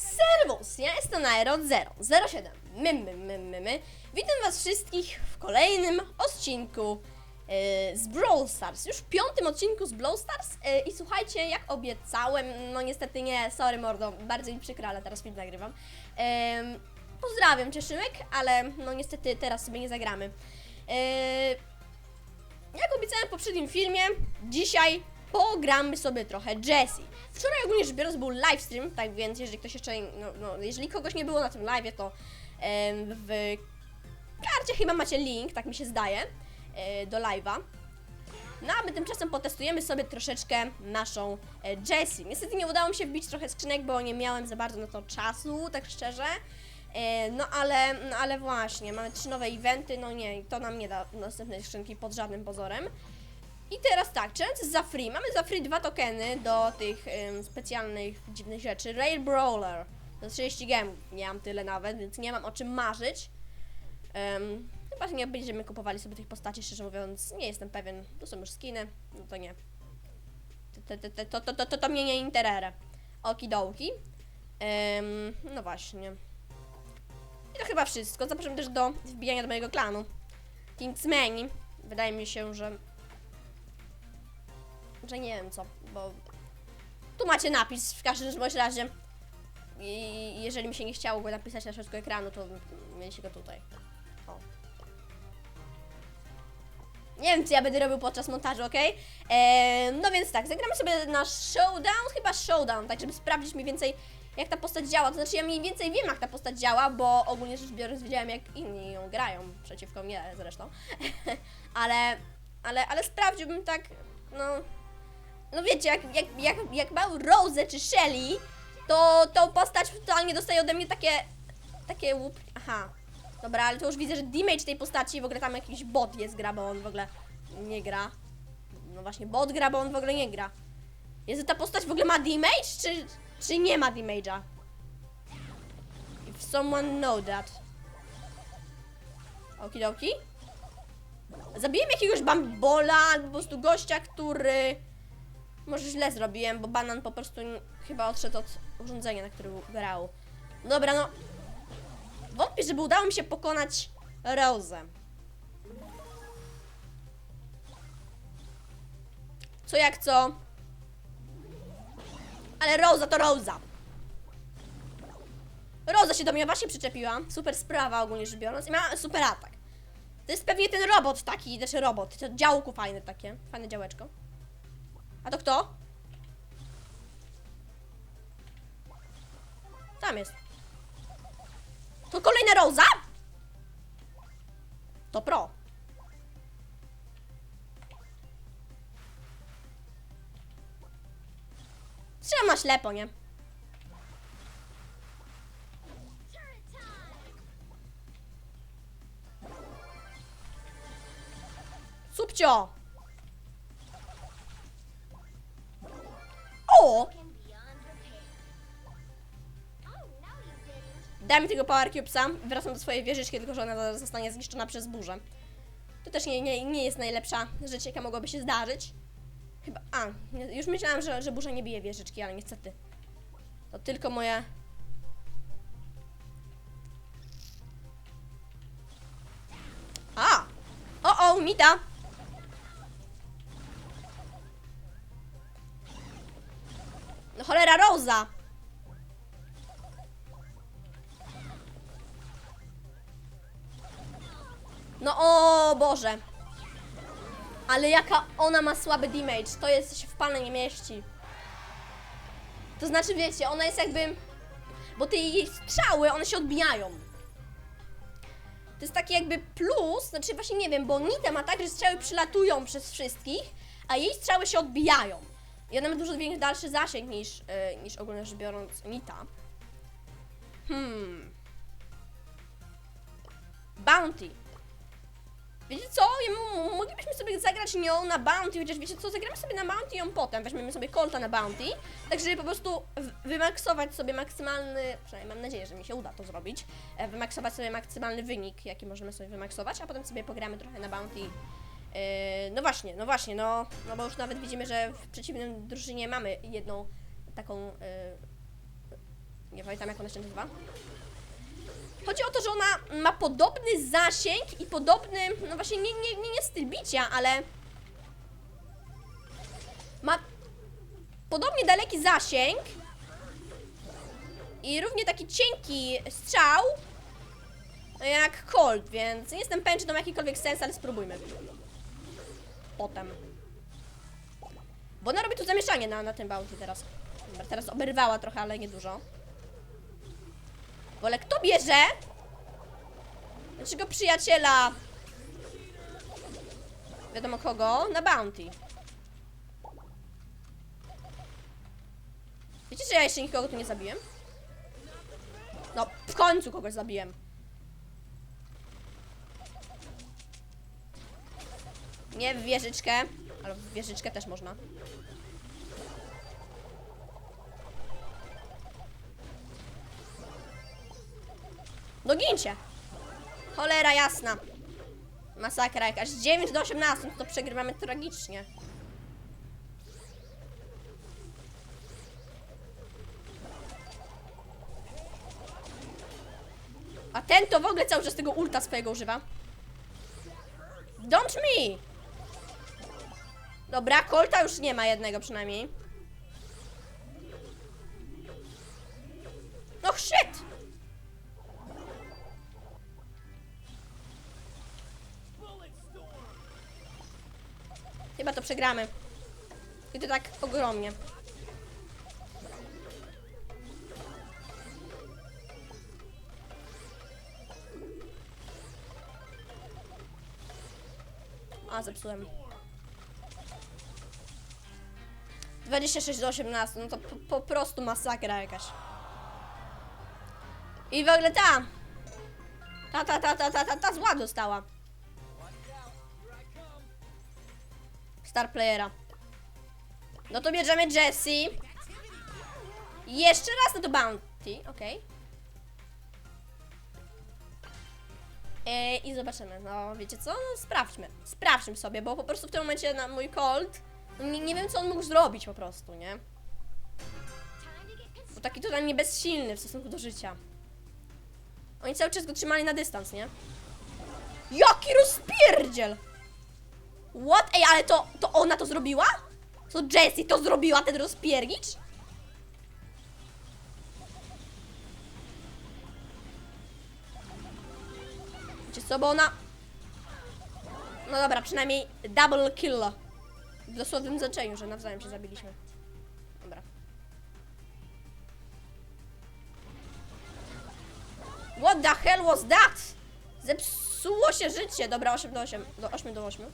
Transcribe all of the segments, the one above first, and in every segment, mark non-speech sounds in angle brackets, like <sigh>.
Servus, ja jestem Aero 007. My, my, my, my, my. Witam was wszystkich w kolejnym odcinku e, z Brawl Stars. Już piątym odcinku z Brawl Stars. E, I słuchajcie, jak obiecałem, no niestety nie, sorry mordo, bardzo mi przykro, ale teraz film nagrywam. Em, pozdrawiam cię ale no niestety teraz sobie nie zagramy. E, jak obiecałem w poprzednim filmie, dzisiaj pogramy sobie trochę Jessie. Wczoraj ogólnie rzecz biorąc był livestream, tak więc jeżeli ktoś jeszcze, no, no jeżeli kogoś nie było na tym live, to em, w karcie chyba macie link, tak mi się zdaje, e, do live'a. No a my tymczasem potestujemy sobie troszeczkę naszą e, Jessie. Niestety nie udało mi się wbić trochę skrzynek, bo nie miałem za bardzo na to czasu, tak szczerze. E, No ale, no ale właśnie, mamy trzy nowe eventy, no nie, to nam nie da następnej skrzynki pod żadnym pozorem. I teraz tak, challenge za free. Mamy za free dwa tokeny do tych ym, specjalnych, dziwnych rzeczy. Rail Brawler. Za 30 gemów. Nie mam tyle nawet, więc nie mam o czym marzyć. Um, chyba nie będziemy kupowali sobie tych postaci, szczerze mówiąc. Nie jestem pewien. Tu są już skiny. No to nie. To, to, to, to, to, to, to, to mnie nie interere. Okidołki. Um, no właśnie. I to chyba wszystko. Zapraszam też do wbijania do mojego klanu. Kingsmani. Wydaje mi się, że że nie wiem co, bo tu macie napis w każdym razie. I jeżeli mi się nie chciało go napisać na środku ekranu, to mieliście go tutaj. O. Nie wiem, co ja będę robił podczas montażu, ok? no więc tak, zagramy sobie na showdown, chyba showdown, tak żeby sprawdzić mniej więcej jak ta postać działa. To znaczy ja mniej więcej wiem jak ta postać działa, bo ogólnie rzecz biorąc wiedziałem jak inni ją grają, przeciwko mnie zresztą. <laughs> ale, ale, ale sprawdziłbym tak, no, no wiecie, jak, jak, jak, jak ma Rose czy Shelly, to tą postać totalnie dostaje ode mnie takie, takie łup... Aha, dobra, ale to już widzę, że damage tej postaci, w ogóle tam jakiś bot jest gra, bo on w ogóle nie gra. No właśnie, bot gra, bo on w ogóle nie gra. Jest ta postać w ogóle ma damage, czy, czy nie ma damage'a? If someone know that. Okidoki. Zabiłem jakiegoś bambola, albo po prostu gościa, który... Może źle zrobiłem, bo banan po prostu chyba odszedł od urządzenia, na którym grał. Dobra, no. Wątpię, żeby udało mi się pokonać Rosę. Co jak co? Ale Rosa to Rosa. Rosa się do mnie właśnie przyczepiła. Super sprawa ogólnie rzecz biorąc. I miała super atak. To jest pewnie ten robot taki, znaczy robot. To działku fajne takie. Fajne działeczko. A to kto? Tam jest. To kolejna Rosa? To pro. Strzelam na ślepo, nie? Subcio! O! Daj mi tego Power Cubesa, wracam do swojej wieżyczki, tylko że ona zostanie zniszczona przez burzę. To też nie, nie, nie jest najlepsza rzecz, jaka mogłaby się zdarzyć. Chyba, a, już myślałam, że, że burza nie bije wieżyczki, ale niestety. To tylko moje... A! O, o, Mita! No cholera, Rosa! No o Boże. Ale jaka ona ma słaby damage, to jest się w pale nie mieści. To znaczy, wiecie, ona jest jakby... Bo te jej strzały, one się odbijają. To jest taki jakby plus, znaczy właśnie nie wiem, bo Nita ma tak, że strzały przylatują przez wszystkich, a jej strzały się odbijają. I ona ma dużo dalszy zasięg niż, yy, niż ogólnie rzecz biorąc Nita. Hmm. Bounty. Wiecie co? Moglibyśmy sobie zagrać nią na bounty, chociaż wiecie co, zagramy sobie na bounty ją potem, weźmiemy sobie Colta na bounty, tak żeby po prostu wymaksować sobie maksymalny, przynajmniej mam nadzieję, że mi się uda to zrobić, e, wymaksować sobie maksymalny wynik, jaki możemy sobie wymaksować, a potem sobie pogramy trochę na bounty. E, no właśnie, no właśnie, no, no bo już nawet widzimy, że w przeciwnym drużynie mamy jedną taką, e, Nie pamiętam jak ona się nazywa. Chodzi o to, że ona ma podobny zasięg i podobny, no właśnie nie, nie, nie, nie styl bicia, ale ma podobnie daleki zasięg i równie taki cienki strzał jak Colt, więc nie jestem pewien, czy to ma jakikolwiek sens, ale spróbujmy. Potem. Bo ona robi tu zamieszanie na, na tym bounty teraz. Dobra, teraz oberwała trochę, ale nie dużo. Wolę kto bierze? Naszego przyjaciela. Wiadomo kogo? Na bounty. Wiecie, że ja jeszcze nikogo tu nie zabiłem? No, w końcu kogoś zabiłem. Nie w wieżyczkę, ale w wieżyczkę też można. No gincie! Cholera jasna. Masakra jakaś. 9 do 18, no to przegrywamy tragicznie. A ten to w ogóle cały czas tego ulta swojego używa. Don't me! Dobra, Colta już nie ma jednego przynajmniej. No shit! Chyba to przegramy. I to tak ogromnie. A, zepsułem. 26 do 18, no to po, po prostu masakra jakaś. I w ogóle ta. Ta, ta, ta, ta, ta, ta, ta zła dostała. Star Playera. No to bierzemy Jessie. Jeszcze raz na to Bounty, okej. E, I zobaczymy, no wiecie co, no, sprawdźmy, sprawdźmy sobie, bo po prostu w tym momencie na mój Colt, no, nie, nie wiem co on mógł zrobić po prostu, nie? Bo taki totalnie bezsilny w stosunku do życia. Oni cały czas go trzymali na dystans, nie? Jaki rozpierdziel! What? Ej, ale to, to ona to zrobiła? To Jessie to zrobiła, ten rozpiernicz? Wiecie co, bo ona... No dobra, przynajmniej double kill. W dosłownym znaczeniu, że nawzajem się zabiliśmy. Dobra. What the hell was that? Zepsuło się życie. Dobra, 8 do 8. Do 8 do 8.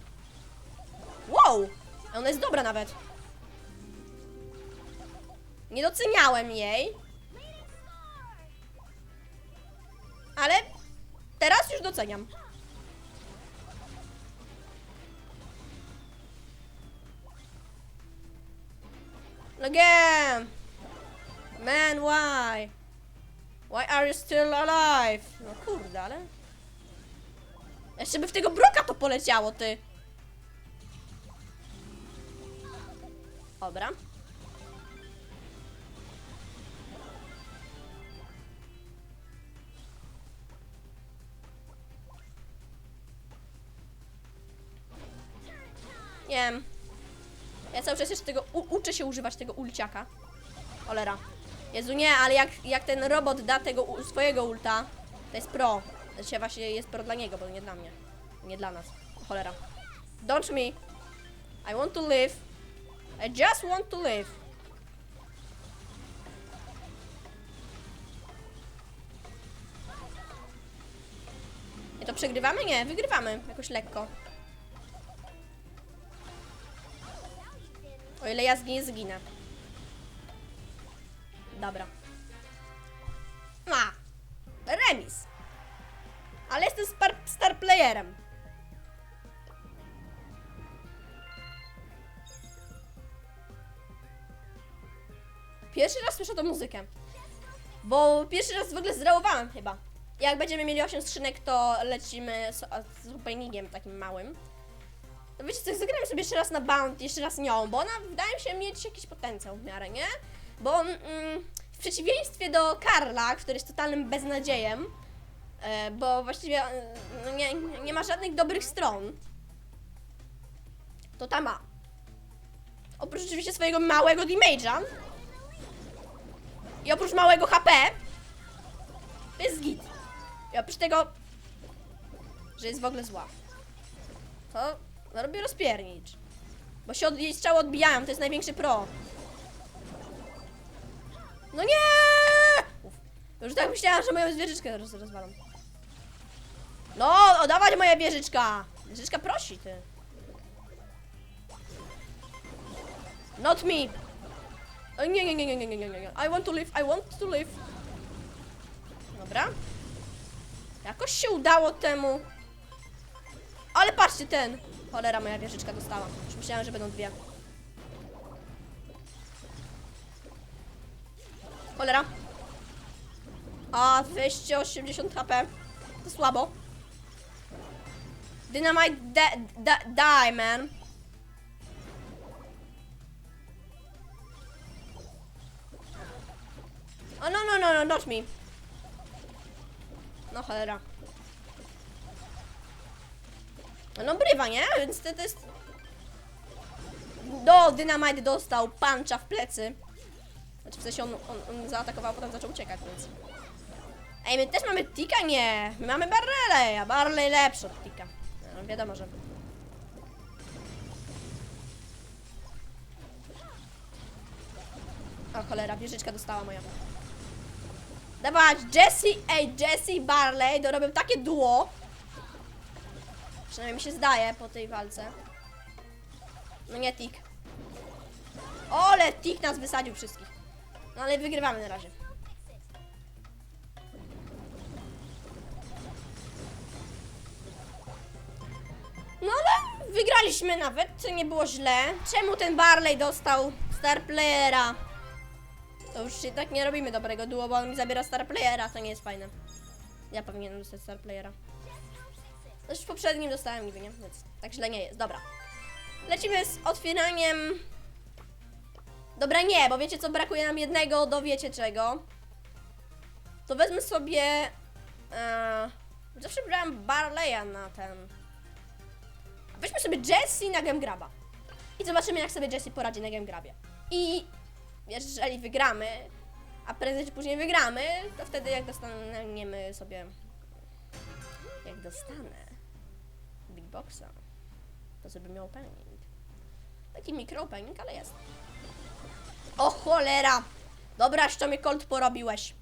Wow! Ona jest dobra nawet. Nie doceniałem jej. Ale teraz już doceniam. Again! Man, why? Why are you still alive? No kurde, ale... Jeszcze by w tego broka to poleciało, ty. Dobra. Nie wiem. Ja cały czas jeszcze tego uczę się używać tego ulciaka. Cholera. Jezu nie, ale jak, jak ten robot da tego swojego ulta, to jest pro. Znaczy właśnie jest pro dla niego, bo nie dla mnie. Nie dla nas. Cholera. Don't me. I want to live. I just want to live. I to przegrywamy? Nie, wygrywamy. Jakoś lekko. O ile ja zginę, zginę. Dobra. A! Remis. Ale jestem star, star playerem. Pierwszy raz słyszę tą muzykę. Bo pierwszy raz w ogóle zreałowałem chyba. Jak będziemy mieli 8 skrzynek, to lecimy z, z takim małym. No wiecie co, zagramy sobie jeszcze raz na Bounty, jeszcze raz nią, bo ona wydaje mi się mieć jakiś potencjał w miarę, nie? Bo mm, W przeciwieństwie do Karla, który jest totalnym beznadziejem, e, bo właściwie e, no nie, nie ma żadnych dobrych stron, to ta ma. Oprócz oczywiście swojego małego damage'a i oprócz małego HP, to jest git. I oprócz tego, że jest w ogóle zła, to no robię rozpiernicz. Bo się od, jej strzały odbijają, to jest największy pro. No nie! Już tak myślałam, że moją zwierzyczkę roz. No, oddawać moja wieżyczka! Wieżyczka prosi, ty. Not me! E, nie, nie, nie, nie, nie, nie, nie, nie. I want to live, I want to live. Dobra. Jakoś się udało temu. Ale patrzcie, ten. Cholera, moja wieżyczka dostała. Już myślałam, że będą dwie. Cholera. A, 280 HP. To słabo. Dynamite de- de- die, man. O, no, no, no, no, not me. No cholera. No brywa, nie? Więc to, to jest... Do, Dynamite dostał puncha w plecy. Znaczy w sensie on, on, on zaatakował, a potem zaczął uciekać, więc... Ej, my też mamy Tika? Nie. My mamy Barley, a Barley lepszy od Tika. No, wiadomo, że... O cholera, wieżyczka dostała moja. Dawać, Jesse, ej, Jesse Barley dorobią takie duo. Przynajmniej mi się zdaje po tej walce. No nie Tik. Ole, Tik nas wysadził wszystkich. No ale wygrywamy na razie. No ale wygraliśmy nawet, nie było źle. Czemu ten Barley dostał Star Playera? To już się tak nie robimy dobrego duo, bo on mi zabiera Star Playera, to nie jest fajne. Ja powinienem dostać Star Playera. Też w poprzednim dostałem niby, nie? Więc tak źle nie jest. Dobra. Lecimy z otwieraniem... Dobra, nie, bo wiecie co, brakuje nam jednego do wiecie czego. To wezmę sobie... E... Zawsze brałem Barleya na ten... Weźmy sobie Jessie na Gemgraba. I zobaczymy, jak sobie Jessie poradzi na Gemgrabie. I jeżeli wygramy, a prędzej czy później wygramy, to wtedy jak dostaniemy sobie... Jak dostanę Big Boxa, to zrobimy opening. Taki mikro opening, ale jest. O cholera! Dobra, co mnie Colt porobiłeś.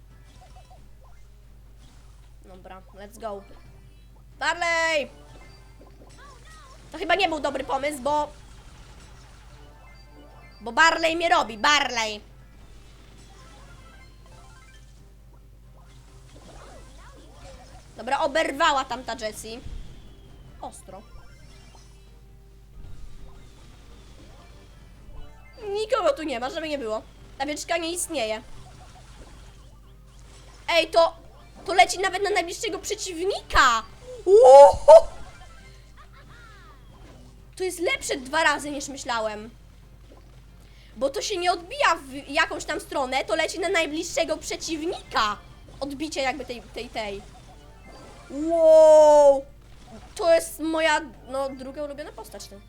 Dobra, let's go. Barley! To chyba nie był dobry pomysł, bo... Bo Barley mnie robi, Barley! Dobra, oberwała tamta Jessie. Ostro. Nikogo tu nie ma, żeby nie było. Ta wieczka nie istnieje. Ej, to... To leci nawet na najbliższego przeciwnika! Uhu! To jest lepsze dwa razy niż myślałem. Bo to się nie odbija w jakąś tam stronę, to leci na najbliższego przeciwnika. Odbicie jakby tej, tej, tej. Wow! To jest moja, no, druga ulubiona postać, ty.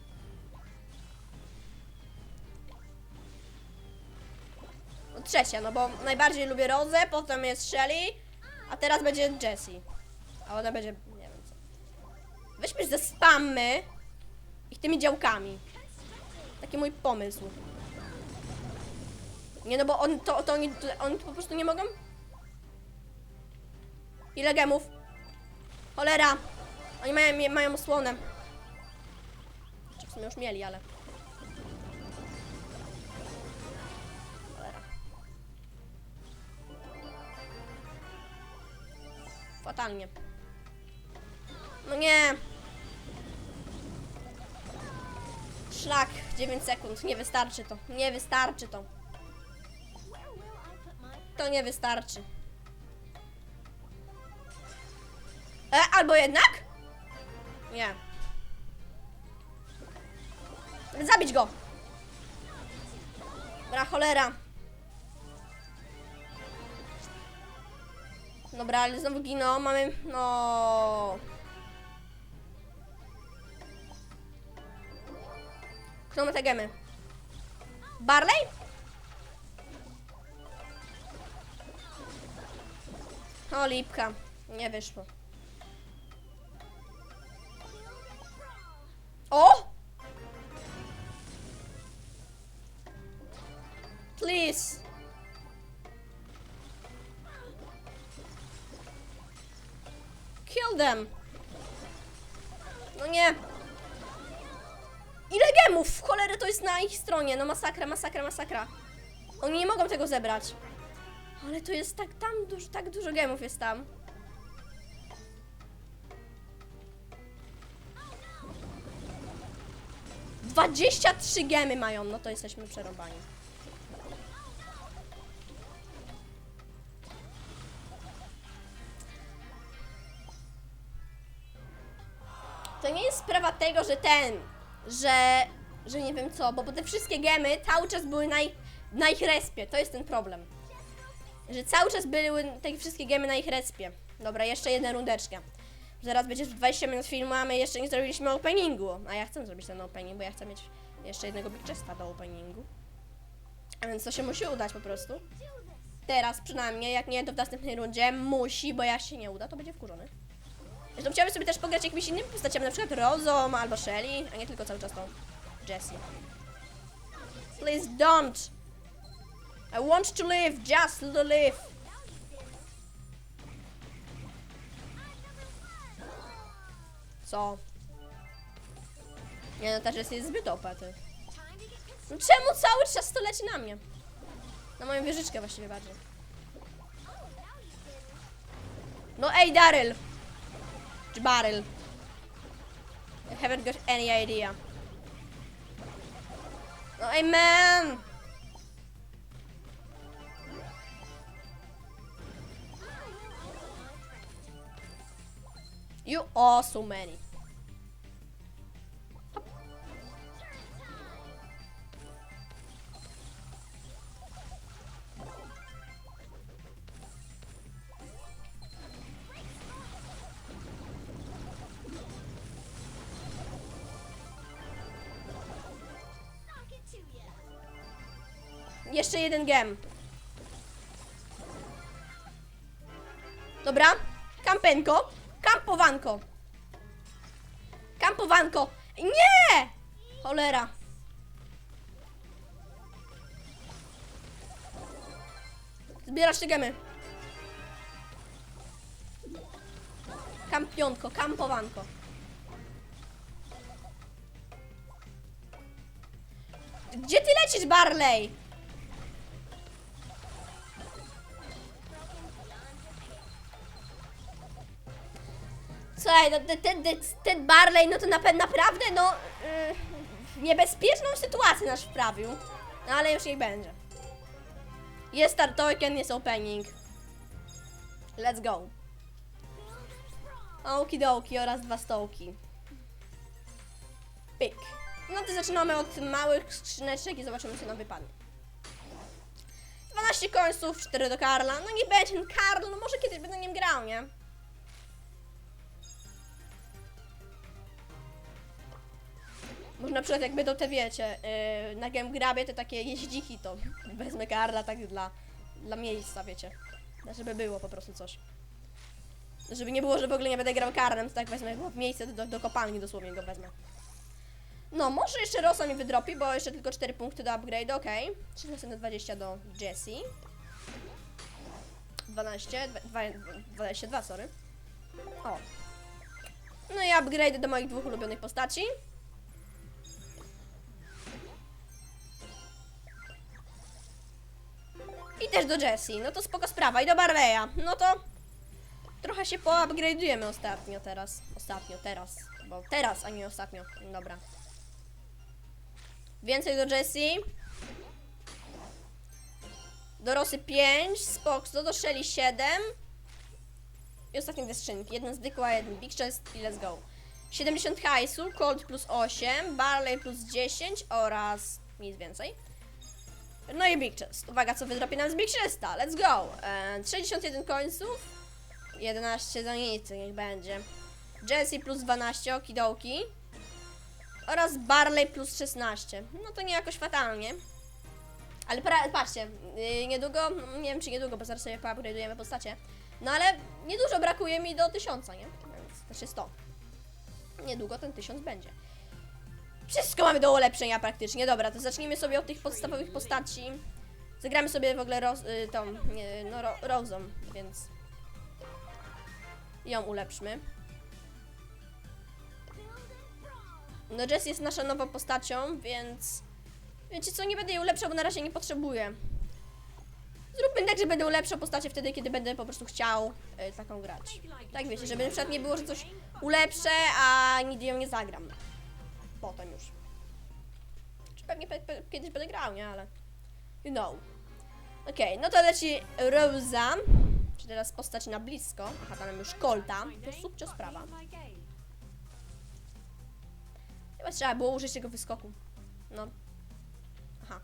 No, trzecia, no bo najbardziej lubię Rozę, potem jest Shelly, a teraz będzie Jessie. A ona będzie, nie wiem co. Weźmy ze spamy ich tymi działkami. Taki mój pomysł. Nie no, bo on, to, to oni, to oni po prostu nie mogą? Ile gemów? Cholera! Oni mają, mają osłonę. Czy w sumie już mieli, ale... Fatalnie. No nie! Szlak, 9 sekund, nie wystarczy to, nie wystarczy to. To nie wystarczy. E, albo jednak? Nie. Zabić go! Bra cholera. Dobra, ale znowu giną, mamy... No... Kto ma te gemy? Barley? O, lipka. Nie wyszło. Stronie. No masakra, masakra, masakra. Oni nie mogą tego zebrać. Ale to jest tak tam dużo, tak dużo gemów jest tam. Dwadzieścia trzy gemy mają, no to jesteśmy przerąbani. To nie jest sprawa tego, że ten, że, że nie wiem co, bo, te wszystkie gemy cały czas były na ich, na ich respie, to jest ten problem. Że cały czas były te wszystkie gemy na ich respie. Dobra, jeszcze jedna rundeczka. Zaraz będzie 20 minut filmu, a my jeszcze nie zrobiliśmy openingu. A ja chcę zrobić ten opening, bo ja chcę mieć jeszcze jednego Big Chesta do openingu. A więc to się musi udać po prostu. Teraz przynajmniej, jak nie, to w następnej rundzie musi, bo jak się nie uda, to będzie wkurzony. Zresztą chciałabym sobie też pograć jakimiś innymi postaciami, na przykład Rozą albo Shelly, a nie tylko cały czas tą Jessie. Please don't! I want to live, just to live! Co? Nie no, ta Jessie jest zbyt opaty. No czemu cały czas to leci na mnie? Na moją wieżyczkę właściwie bardziej. No ej, Daryl! Czy Baryl? I haven't got any idea. No ej, man! You are so many. Jeden gem. Dobra. Kampenko. Kampowanko. Kampowanko. Nie! Cholera. Zbierasz te gemy. Kampionko, kampowanko. Gdzie ty lecisz, Barley? Słuchaj, no ten, ten, Barley, no to na, naprawdę, no, yy, niebezpieczną sytuację nas wprawił. No ale już niech będzie. Jest start token, jest opening. Let's go. Okidoki oraz dwa stołki. Pyk. No to zaczynamy od małych skrzyneczek i zobaczymy co nam wypadnie. 12 końców, 4 do Karla. No nie będzie ten Karl, no może kiedyś będę nim grał, nie? Na przykład jak będą te wiecie, yy, na Game Grabie te takie jeździki, to <laughs> wezmę Karla tak dla, dla miejsca, wiecie. Żeby było po prostu coś. Żeby nie było, że w ogóle nie będę grał Karlem, to tak wezmę w miejsce do, do kopalni dosłownie go wezmę. No, może jeszcze Rosa mi wydropi, bo jeszcze tylko 4 punkty do upgrade, okej. Okay. 20 do Jessie. 12, dwa- 22, sorry. O. No i upgrade do moich dwóch ulubionych postaci. I też do Jessie, no to spoko sprawa. I do Barleya, no to trochę się poupgrade'ujemy ostatnio teraz. Ostatnio, teraz. Bo teraz, a nie ostatnio. Dobra. Więcej do Jessie. Do Rosy 5, Spoxo, do Shelly 7. I ostatnie dwie skrzynki. Jedna zwykła, jeden Big Chest i let's go. 70 hajsu, Cold plus 8, Barley plus 10 oraz nic więcej. No i Big Chest. Uwaga, co wydropi nam z Big Chesta. Let's go. E, 61 końców. 11 za nic, niech będzie. Jesse plus 12, okidoki. Oraz Barley plus 16. No to nie jakoś fatalnie. Ale patrzcie, yy, niedługo, nie wiem czy niedługo, bo zaraz sobie poupgrade'ujemy postacie. No ale niedużo brakuje mi do 1000, nie? Więc znaczy 100. Niedługo ten 1000 będzie. Wszystko mamy do ulepszenia praktycznie. Dobra, to zacznijmy sobie od tych podstawowych postaci. Zagramy sobie w ogóle roz, y, tą, no, ro, Rozą, więc ją ulepszmy. No Jess jest naszą nową postacią, więc wiecie co, nie będę jej ulepszał, bo na razie nie potrzebuję. Zróbmy tak, że będę ulepszał postacie wtedy, kiedy będę po prostu chciał y, taką grać. Tak wiecie, żeby na przykład nie było, że coś ulepszę, a nigdy ją nie zagram. Potem już. Czy pewnie pe, pe, kiedyś będę grał, nie? Ale you know. Okej, no to leci Rosa. Czy teraz postać na blisko. Aha, tam już Colta. To subcio sprawa. Chyba trzeba było użyć tego wyskoku. No. Aha.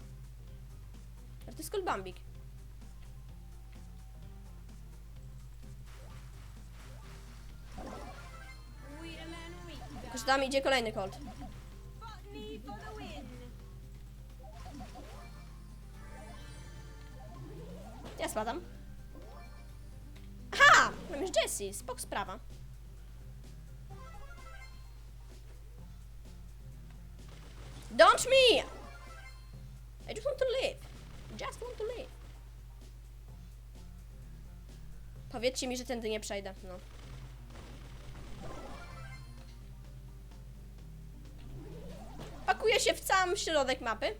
Ale to jest Colt Bambik. Tylko, że tam idzie kolejny Colt. Ja spadam. Aha! Mam już Jessie, spok sprawa. Don't me! I just want to live. Just want to live. Powiedzcie mi, że tędy nie przejdę, no. Pakuję się w sam środek mapy.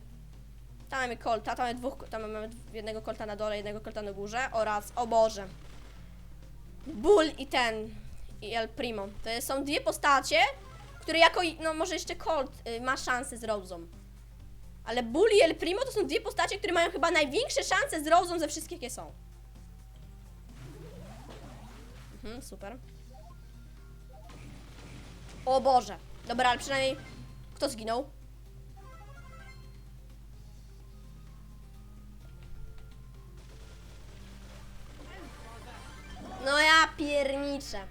Tam mamy kolta, tam mamy dwóch, tam mamy jednego kolta na dole, jednego kolta na górze oraz, o Boże, Bull i ten, i El Primo. To są dwie postacie, które jako, no może jeszcze Colt y, ma szansę z Rose'ą. Ale Bull i El Primo to są dwie postacie, które mają chyba największe szanse z Rose'ą ze wszystkich, jakie są. Mhm, super. O Boże. Dobra, ale przynajmniej kto zginął? Ja pierniczę.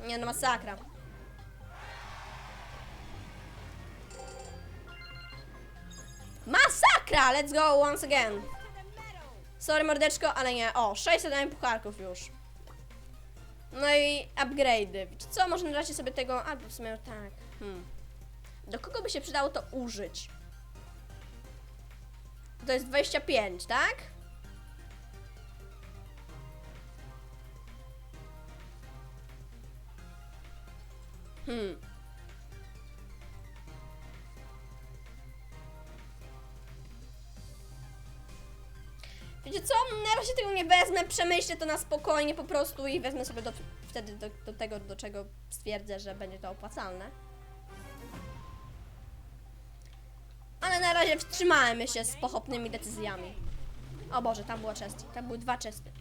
Nie no, masakra. Masakra! Let's go once again. Sorry mordeczko, ale nie. O, 600 dałem pucharków już. No i upgrade'y. Wiecie co? Może na razie sobie tego... A, w sumie tak. Hmm. Do kogo by się przydało to użyć? To jest 25, tak? Hmm. Wiecie co? Na razie tego nie wezmę, przemyślę to na spokojnie po prostu i wezmę sobie do, wtedy do, do tego, do czego stwierdzę, że będzie to opłacalne. Ale na razie wstrzymajmy się z pochopnymi decyzjami. O Boże, tam było chesty. Tam były dwa chesty.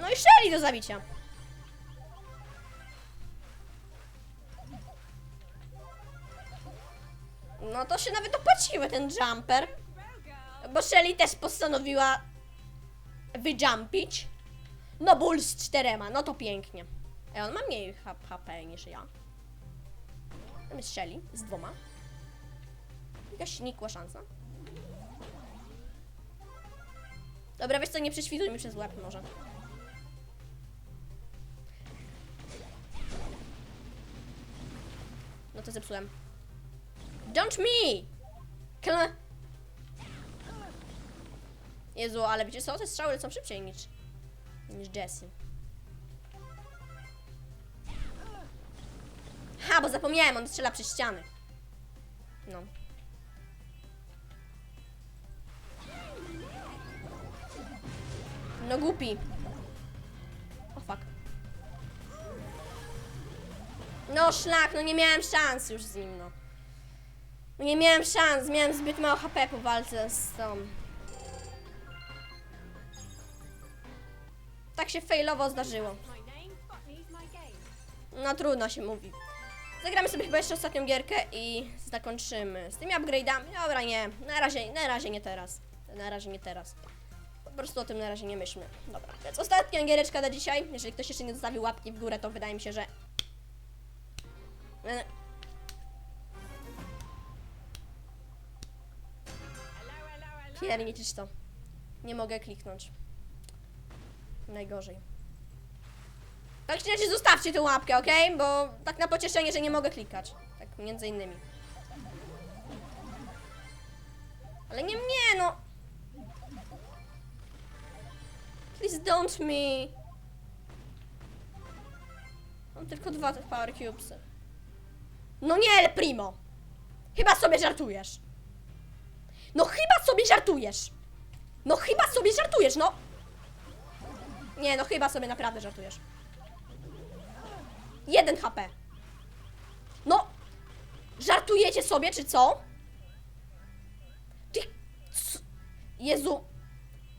No i Shelly do zabicia. No to się nawet opłaciły ten jumper. Bo Shelly też postanowiła wyjumpić. No ból z czterema, no to pięknie. Ej, on ma mniej HP niż ja. Tam jest Shelly z dwoma. Jakaś nikła szansa. Dobra, wiesz co, nie prześwituj mi przez łeb może. No to zepsułem. Don't me! Kl- Jezu, ale wiecie co? Te strzały lecą szybciej niż, niż Jessie. Ha, bo zapomniałem, on strzela przez ściany. No. No głupi. No szlak, no nie miałem szans już z nim, no. No Nie miałem szans, miałem zbyt mało HP po walce z tą. Tak się failowo zdarzyło. No trudno się mówi. Zagramy sobie chyba jeszcze ostatnią gierkę i zakończymy z tymi upgrade'ami. Dobra, nie, na razie, na razie nie teraz. Na razie nie teraz. Po prostu o tym na razie nie myślmy. Dobra, więc ostatnia giereczka na dzisiaj. Jeżeli ktoś jeszcze nie zostawił łapki w górę, to wydaje mi się, że... E, Pierniczyć to. Nie mogę kliknąć. Najgorzej. Tak czy inaczej zostawcie tę łapkę, ok? Bo tak na pocieszenie, że nie mogę klikać. Tak między innymi. Ale nie mnie, no. Please don't me. Mam tylko dwa te power cubesy. No nie, El Primo. Chyba sobie żartujesz. No chyba sobie żartujesz. No chyba sobie żartujesz, no. Nie, no chyba sobie naprawdę żartujesz. Jeden HP. No. Żartujecie sobie, czy co? Ty... Jezu.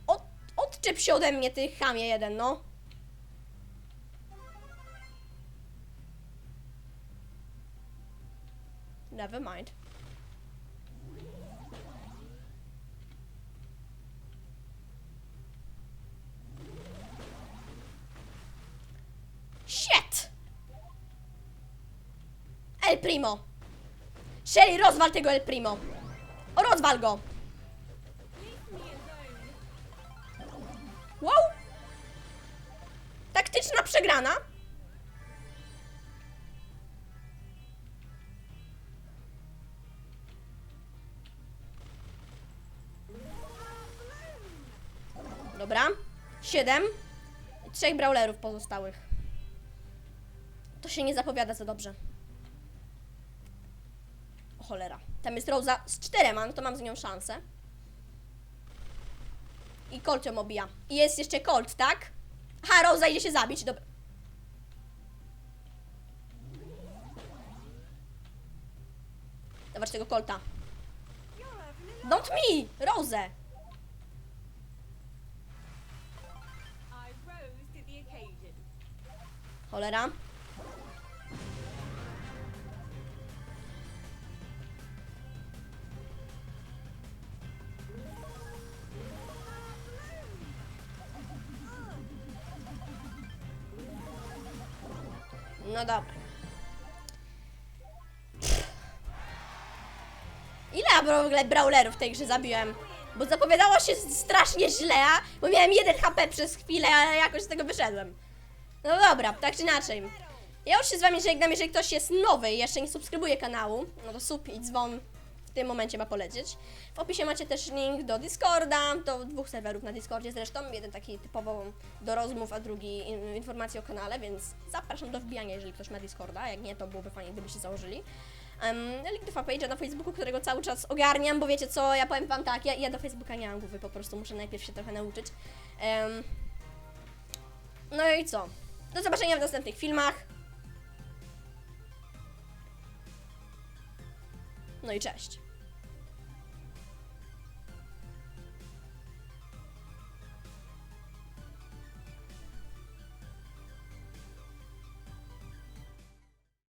Od, odczep się ode mnie, ty chamie jeden, no. Never mind. Shit! El Primo! Shelly, rozwal tego El Primo! O, rozwal go! Wow! Taktyczna przegrana. Dobra. Siedem. Trzech brawlerów pozostałych. To się nie zapowiada za dobrze. O cholera. Tam jest Rosa z czterema, no to mam z nią szansę. I Colt ją obija. I jest jeszcze Colt, tak? Aha, Rosa idzie się zabić, dobra. Zobacz tego Colta. Don't me! Rose! Cholera. No dobra. Ile ja w ogóle brawlerów w tej grze zabiłem? Bo zapowiadało się strasznie źle, bo miałem jeden HP przez chwilę, ale jakoś z tego wyszedłem. No dobra, tak czy inaczej. Ja już się z wami żegnam, jeżeli ktoś jest nowy i jeszcze nie subskrybuje kanału, no to sub i dzwon w tym momencie ma polecieć. W opisie macie też link do Discorda, do dwóch serwerów na Discordzie zresztą, jeden taki typowo do rozmów, a drugi in- informacji o kanale, więc zapraszam do wbijania, jeżeli ktoś ma Discorda, jak nie, to byłoby fajnie, gdybyście założyli. Um, link do fanpage'a na Facebooku, którego cały czas ogarniam, bo wiecie co, ja powiem wam tak, ja, ja do Facebooka nie mam głowy, po prostu muszę najpierw się trochę nauczyć. Em, no i co? Do zobaczenia w następnych filmach. No i cześć.